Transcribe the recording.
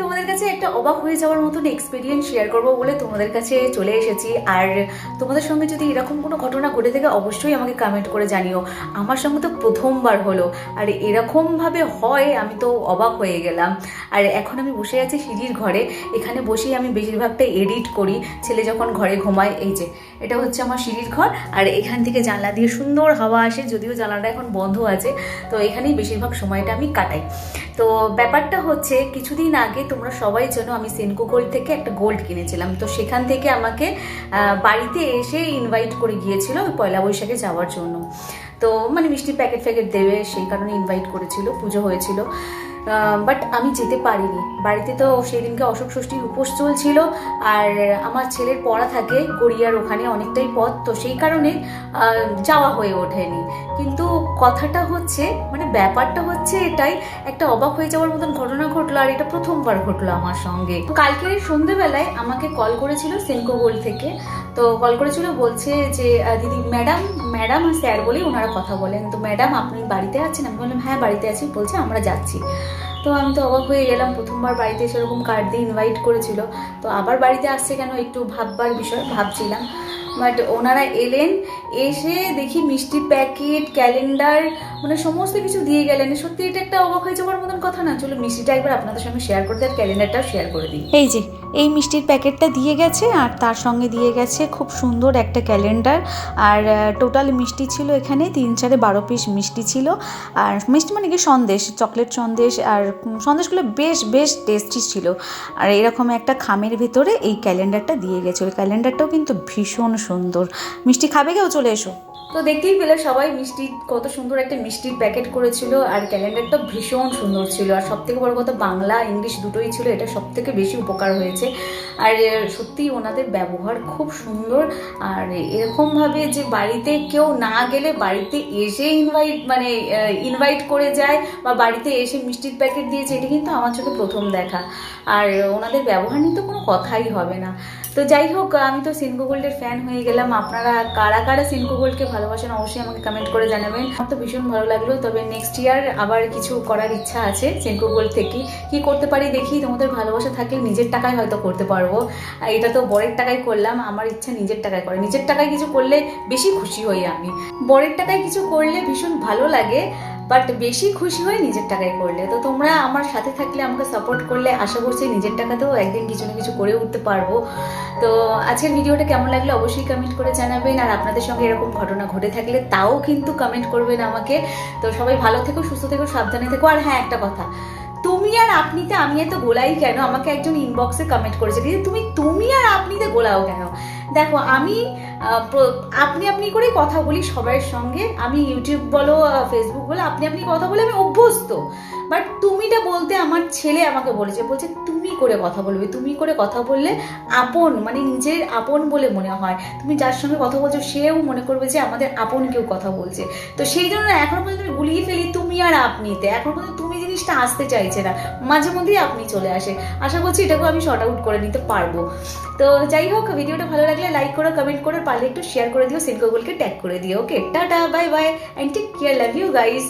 তোমাদের কাছে একটা অবাক হয়ে যাওয়ার মতন এক্সপিরিয়েন্স শেয়ার করব বলে তোমাদের কাছে চলে এসেছি। আর তোমাদের সঙ্গে যদি এরকম কোনো ঘটনা ঘটে থাকে, অবশ্যই আমাকে কমেন্ট করে জানিও। আমার সঙ্গে তো প্রথমবার হলো। আর এরকমভাবে হয়, আমি তো অবাক হয়ে গেলাম। আর এখন আমি বসে আছি সিঁড়ির ঘরে। এখানে বসেই আমি বেশিরভাগটা এডিট করি। ছেলে যখন ঘরে ঘুমায়, এই যে, এটা হচ্ছে আমার সিঁড়ির ঘর। আর এখান থেকে জানলা দিয়ে সুন্দর হাওয়া আসে, যদিও জানলাটা এখন বন্ধ আছে। তো এখানেই বেশিরভাগ সময়টা আমি কাটাই। তো ব্যাপারটা হচ্ছে, কিছুদিন আগে তোমরা সবাই জানো আমি সেনকো গোল্ড থেকে একটা গোল্ড কিনেছিলাম। তো সেখান থেকে আমাকে বাড়িতে এসে ইনভাইট করে গিয়েছিল ওই পয়লা বৈশাখে যাওয়ার জন্য। তো মানে মিষ্টি প্যাকেট ফ্যাকেট দেবে, সেই কারণে ইনভাইট করেছিল, পুজো হয়েছিল। বাট আমি যেতে পারিনি। বাড়িতে তো সেই দিনকে অশোক ষষ্ঠীর উপোস চলছিল, আর আমার ছেলের পড়া থাকে গড়িয়ার, ওখানে অনেকটাই পথ, তো সেই কারণে যাওয়া হয়ে ওঠেনি। কিন্তু কথাটা হচ্ছে মানে ব্যাপারটা হচ্ছে এটাই, একটা অবাক হয়ে যাওয়ার মতন ঘটনা ঘটলো, আর এটা প্রথমবার ঘটলো আমার সঙ্গে। কালকের সন্ধেবেলায় আমাকে কল করেছিল সেনকো থেকে তো কল করেছিল, বলছে যে দিদি, ম্যাডাম ম্যাডাম আর স্যার বলেই ওনারা কথা বলেন। তো ম্যাডাম, আপনি বাড়িতে আছেন? আমি বললাম হ্যাঁ বাড়িতে আছি, বলছে আমরা যাচ্ছি। তো আমি তো অবাক হয়ে গেলাম, প্রথমবার বাড়িতে সেরকম কার্ড দিয়ে ইনভাইট করেছিল। তো আবার বাড়িতে আসছে কেন একটু ভাববার বিষয়, ভাবছিলাম। বাট ওনারা এলেন, এসে দেখি মিষ্টি প্যাকেট, ক্যালেন্ডার মানে সমস্ত কিছু দিয়ে গেলেন। সত্যি এটা একটা অবাক হয়ে যাওয়ার মতন কথা না। চলো মিষ্টিটা একবার আপনাদের সঙ্গে শেয়ার করে আর ক্যালেন্ডারটাও শেয়ার করে দিই। এই যে, এই মিষ্টির প্যাকেটটা দিয়ে গেছে আর তার সঙ্গে দিয়ে গেছে খুব সুন্দর একটা ক্যালেন্ডার। আর টোটাল মিষ্টি ছিল এখানে তিন চারে বারো পিস মিষ্টি ছিল। আর মিষ্টি মানে কি, সন্দেশ চকলেট সন্দেশ আর সন্দেশগুলো বেশ বেশ টেস্টি ছিল। আর এরকম একটা খামের ভেতরে এই ক্যালেন্ডারটা দিয়ে গেছে। ওই ক্যালেন্ডারটাও কিন্তু ভীষণ সুন্দর। মিষ্টি খাবে কেউ? চলে এসো। তো দেখতেই পেলে সবাই মিষ্টি, কত সুন্দর একটা মিষ্টির প্যাকেট করেছিল আর ক্যালেন্ডারটা ভীষণ সুন্দর ছিল। আর সব থেকে বড় কথা, বাংলা, ইংলিশ দুটোই ছিল, এটা সব থেকে বেশি উপকার হয়েছে। আর সত্যি ওনাদের ব্যবহার খুব সুন্দর। আর এরকমভাবে যে বাড়িতে কেউ না গেলে বাড়িতে এসে ইনভাইট মানে ইনভাইট করে যায় বা বাড়িতে এসে মিষ্টির প্যাকেট দিয়েছে, এটা কিন্তু আমার চোখে প্রথম দেখা। আর ওনাদের ব্যবহার নিয়ে তো কোনো কথাই হবে না। তো যাই হোক, আমি তো সিনকো গোল্ডের ফ্যান হয়ে গেলাম। আপনারা কারা কারা সিনকো গোল্ডকে ভালোবাসেন, অবশ্যই আমাকে কমেন্ট করে জানাবেন। আমার তো ভীষণ ভালো লাগল, তবে নেক্সট ইয়ার আবার কিছু করার ইচ্ছা আছে সিনকো গোল্ড থেকে। কি করতে পারি দেখি, তোমাদের ভালোবাসা থাকলে নিজের টাকায় হয়তো করতে পারব। এটা তো বরের টাকায় করলাম, আমার ইচ্ছা নিজের টাকায় করে। নিজের টাকায় কিছু করলে বেশি খুশি হই আমি। বরের টাকায় কিছু করলে ভীষণ ভালো লাগে। বাট বেশি খুশি হয় নিজের টাকায় করলে। তো তোমরা আমার সাথে থাকলে, আমাকে সাপোর্ট করলে, আশা করছি নিজের টাকাতেও একদিন কিছু না কিছু করে উঠতে পারব। তো আজকের ভিডিওটা কেমন লাগল অবশ্যই কমেন্ট করে জানাবেন। আর আপনাদের সঙ্গে এরকম ঘটনা ঘটে থাকলে তাও কিন্তু কমেন্ট করবেন আমাকে। তো সবাই ভালো থেকো, সুস্থ থেকো, সাবধানে থেকো। আর হ্যাঁ একটা কথা। তুমি আর আপনিতে, আমি এত গোলাই কেন? আমাকে একজন ইনবক্সে কমেন্ট করেছে। দিদি তুমি তুমি আর আপনিতে গোলাও কেন? দেখো, আমি আপনি আপনি করে কথা বলি সবার সঙ্গে। আমি ইউটিউব বলো ফেসবুক বলো, আপনি আপনি কথা বলে আমি অভ্যস্ত। বাট তুমিটা বলতে আমার ছেলে আমাকে বলেছে, বলছে, তুমি করে কথা বলবে, তুমি করে কথা বললে আপন মানে নিজের আপন বলে মনে হয়। তুমি যার সঙ্গে কথা বলছো, সেও মনে করবে যে আমাদের আপন কেউ কথা বলছে। তো সেই জন্য এখনও পর্যন্ত আমি গুলিয়ে ফেলি তুমি আর আপনিতে। এখন পর্যন্ত তুমি জিনিসটা আসতে চাইছে না। মাঝে মধ্যেই আপনি চলে আসে। আশা করছি এটাকেও আমি শর্ট আউট করে নিতে পারব। তো যাই হোক, ভিডিওটা ভালো লাগলে লাইক করো কমেন্ট করো পারলে একটু শেয়ার করে দিও সিনকোগুলকে ট্যাগ করে দিও okay tata bye bye and take care love you guys